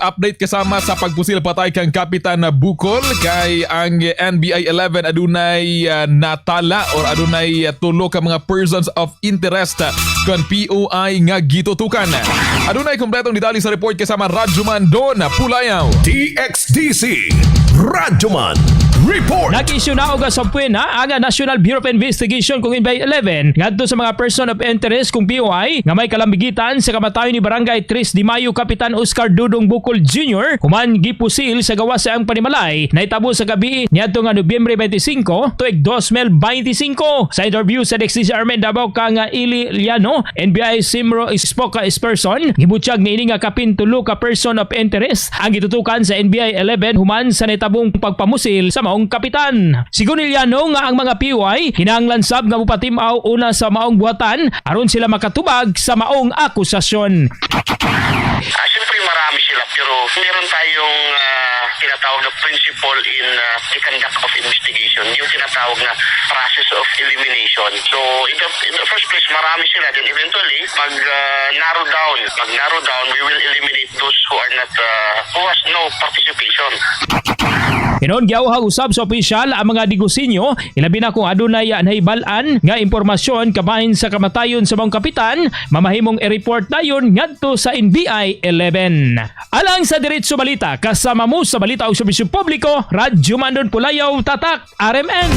update kasama sa pagpusil patay kang Kapitan Bukol kay ang NBI 11 adunay uh, natala or adunay uh, tulo ka mga persons of interest uh, kon POI nga gitutukan. Adunay kompletong detalye sa report kasama Radyoman Don Pulayaw. TXDC Radyoman Report. Nag-issue na og sa puwena ang National Bureau of Investigation kung by 11 ngadto sa mga person of interest kung POI nga may kalambigitan sa kamatayon ni Barangay 3 Di Mayo Kapitan Oscar Dudong Bukol Jr. human gipusil sa gawa sa ang panimalay. Na itabo sa gabi niadto nga Nobyembre 25 tuig 2025 sa interview sa DXTC Armen Davao kang Ili Liano NBI Simro spokesperson gibutyag ni ini nga kapintulo ka person of interest ang gitutukan sa NBI 11 human sa nitabong pagpamusil sa maong kapitan. Sigun Iliano nga ang mga POI hinanglan sab nga mupatimaw una sa maong buhatan aron sila makatubag sa maong akusasyon. Ah, Siyempre marami sila pero meron tayong ah, tinatawag na principle in ah, the conduct of investigation, yung tinatawag na process of elimination. So in the, in the first place marami sila then eventually pag ah, narrow down, pag narrow down we will eliminate those who are not ah, who has no participation. Inon giawhag usab sa opisyal ang mga digusinyo ilabi na kung adunay nahibalan nga impormasyon kabahin sa kamatayon sa mga kapitan mamahimong i-report dayon ngadto sa NBI 11. Alang sa diretso balita kasama mo sa balita o serbisyo publiko Radyo Mandon Pulayaw Tatak RMN.